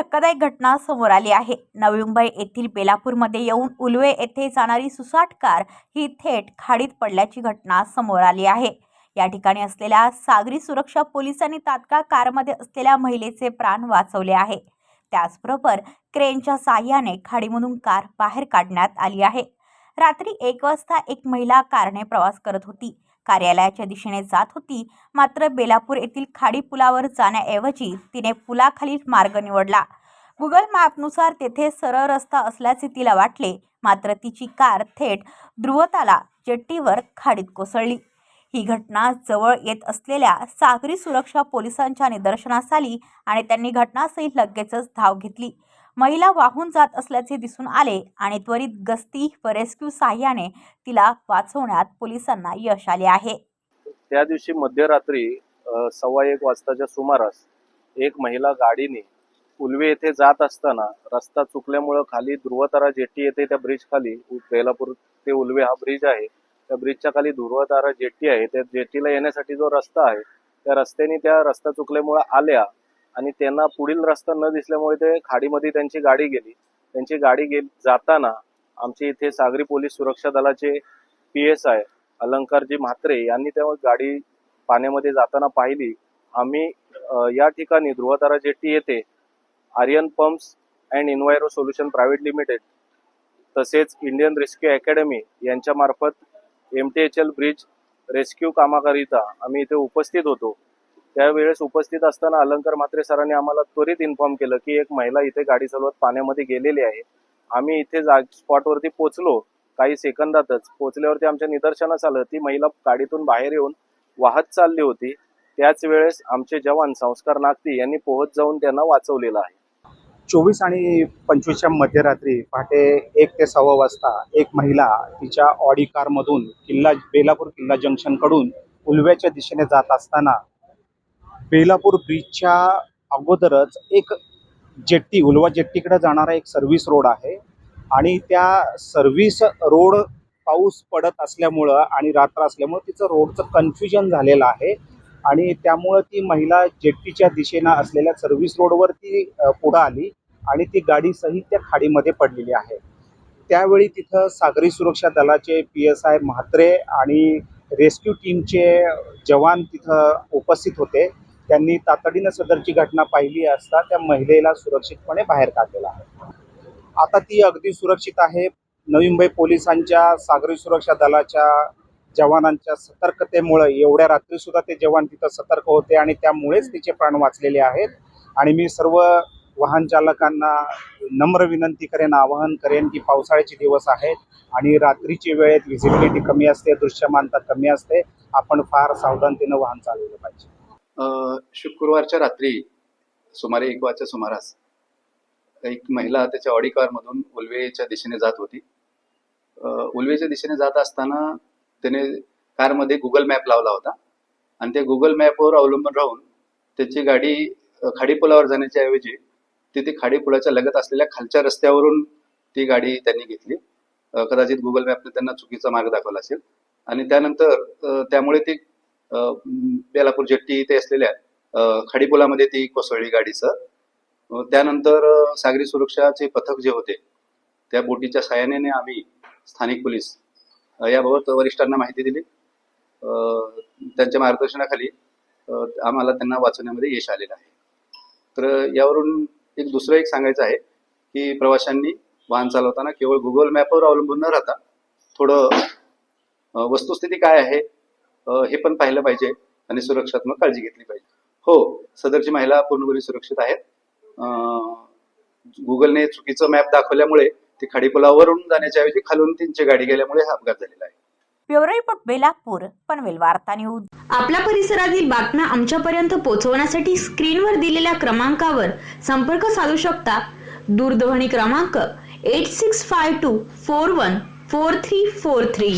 धक्कादायक घटना समोर आली आहे. नवी मुंबई येथील बेलापूरमध्ये येऊन उलवे येथे जाणारी सुसाट कार ही थेट खाडीत पडल्याची घटना समोर आली आहे. या ठिकाणी असलेल्या सागरी सुरक्षा पोलिसांनी तात्काळ कारमध्ये असलेल्या महिलेचे प्राण वाचवले आहे. त्याचबरोबर क्रेनच्या साह्याने खाडीमधून कार बाहेर काढण्यात आली आहे. रात्री एक वाजता एक महिला कारने प्रवास करत होती. कार्यालयाच्या दिशेने जात होती. मात्र बेलापूर येथील खाडी पुलावर जाण्याऐवजी तिने पुलाखालील मार्ग निवडला. गुगल मॅपनुसार तेथे सरळ रस्ता असल्याचे तिला वाटले. मात्र तिची कार थेट ध्रुवताला जेट्टीवर खाडीत कोसळली. ही घटना जवळ येत असलेल्या सागरी सुरक्षा पोलिसांच्या निदर्शनास आली आणि त्यांनी घटनास्थळी लगेचच धाव घेतली. महिला वाहून जात असल्याचे दिसून आले आणि त्वरित गस्ती व रेस्क्यू साह्याने तिला वाचवण्यात पोलिसांना यश आले आहे. त्या दिवशी मध्यरात्री सव्वा एक वाजताच्या सुमारास एक महिला गाडीने उलवे येथे जात असताना रस्ता चुकल्यामुळं खाली ध्रुवतारा जेट्टी येते त्या ब्रिज खाली बेलापूर ते उलवे हा ब्रिज आहे. त्या ब्रिजच्या खाली ध्रुवतारा जेट्टी आहे. त्या जेट्टीला येण्यासाठी जो रस्ता आहे त्या रस्त्याने त्या रस्ता चुकल्यामुळं आल्या आणि त्यांना पुढील रस्ता न दिसल्यामुळे ते खाडीमध्ये त्यांची गाडी गेली. त्यांची गाडी गे जाताना आमचे इथे सागरी पोलीस सुरक्षा दलाचे पी एस आय अलंकारजी म्हात्रे यांनी तेव्हा गाडी पाण्यामध्ये जाताना पाहिली. आम्ही या ठिकाणी ध्रुवतारा जेट्टी येथे Aryan pumps and enviro solution private limited तसेच इंडियन रेस्क्यू अकॅडमी यांच्या मार्फत M T H L bridge rescue कामाकरिता आम्ही इथे उपस्थित होतो. त्यावेळेस उपस्थित असताना अलंकार म्हात्रे सरांनी आम्हाला त्वरित इन्फॉर्म केलं की एक महिला इथे गाडी चालवत पाण्यामध्ये गेलेली आहे. आम्ही इथे जा स्पॉटवरती पोचलो. काही सेकंदातच पोचल्यावरती आमच्या निदर्शनास आलं. ती महिला गाडीतून बाहेर येऊन वाहत चालली होती. त्याच वेळेस आमचे जवान संस्कार नागती यांनी पोहत जाऊन त्यांना वाचवलेलं आहे. चोवीस आणि पंचवीसच्या मध्यरात्री पहाटे एक ते सव्वा वाजता एक महिला तिच्या ऑडी कारमधून किल्ला बेलापूर किल्ला जंक्शनकडून उलव्याच्या दिशेने जात असताना बेलापूर ब्रिजच्या अगोदरच एक जेट्टी उलवा जेट्टीकडे जाणारा एक सर्व्हिस रोड आहे. आणि त्या सर्व्हिस रोड पाऊस पडत असल्यामुळं आणि रात्र असल्यामुळं तिचं रोडचं कन्फ्युजन झालेलं आहे. आणि त्यामुळं ती महिला जेट्टीच्या दिशेनं असलेल्या सर्व्हिस रोडवर ती पुढं आली आणि ती गाडी सहित त्या खाडीमध्ये पडलेली आहे. त्यावेळी तिथं सागरी सुरक्षा दलाचे पी एस आय म्हात्रे आणि रेस्क्यू टीमचे जवान तिथं उपस्थित होते. त्यांनी तातडीनं सदरची घटना पाहिली असता त्या महिलेला सुरक्षितपणे बाहेर काढलेला आहे. आता ती अगदी सुरक्षित आहे. नवी मुंबई पोलिसांच्या सागरी सुरक्षा दलाच्या जवानांच्या सतर्कतेमुळं एवढ्या रात्रीसुद्धा ते जवान तिथं सतर्क होते आणि त्यामुळेच तिचे प्राण वाचलेले आहेत. आणि मी सर्व वाहन चालकांना नम्र विनंती करेन आवाहन करेन की पावसाळ्याचे दिवस आहेत आणि रात्रीची वेळेत व्हिजिबिलिटी कमी असते दृश्यमानता कमी असते. आपण फार सावधानतेनं वाहन चालवलं पाहिजे. शुक्रवारच्या रात्री सुमारे एक वाजच्या सुमारास एक महिला त्याच्या ऑडी कारमधून उलवेच्या दिशेने जात होती. उलवेच्या दिशेने जात असताना त्याने कारमध्ये गुगल मॅप लावला होता आणि त्या गुगल मॅपवर अवलंबून राहून त्याची गाडी खाडीपुलावर जाण्याच्या ऐवजी तिथे खाडीपुलाच्या लगत असलेल्या खालच्या रस्त्यावरून ती गाडी त्यांनी घेतली. कदाचित गुगल मॅपने त्यांना चुकीचा मार्ग दाखवला असेल. आणि त्यानंतर त्यामुळे ती बेलापूर जेट्टी इथे असलेल्या खाडीपुलामध्ये ती कोसळली गाडीचं. त्यानंतर सागरी सुरक्षाचे पथक जे होते त्या बोटीच्या सहाय्याने आम्ही स्थानिक पोलीस याबाबत वरिष्ठांना माहिती दिली. त्यांच्या मार्गदर्शनाखाली आम्हाला त्यांना वाचवण्यामध्ये यश आलेलं आहे. तर यावरून एक दुसरं एक सांगायचं आहे की प्रवाशांनी वाहन चालवताना केवळ गुगल मॅपवर अवलंबून न राहता थोडं वस्तुस्थिती काय आहे हे पण पाहिलं पाहिजे आणि सुरक्षात्मक काळजी घेतली पाहिजे. हो सदरची महिला पूर्णपणे सुरक्षित आहेत. गुगलने चुकीचं मॅप दाखवल्यामुळे ती खाडीपुलावरून जाण्याच्या ऐवजी खालून त्यांची गाडी गेल्यामुळे हा अपघात झालेला आहे. ब्युरो रिपोर्ट बेलापूर पनवेल वार्ता न्यूज. आपल्या परिसरातील बातम्या आमच्यापर्यंत पोहोचवण्यासाठी स्क्रीनवर दिलेल्या क्रमांकावर संपर्क साधू शकता. दूरध्वनी क्रमांक eight six five two four one four three four three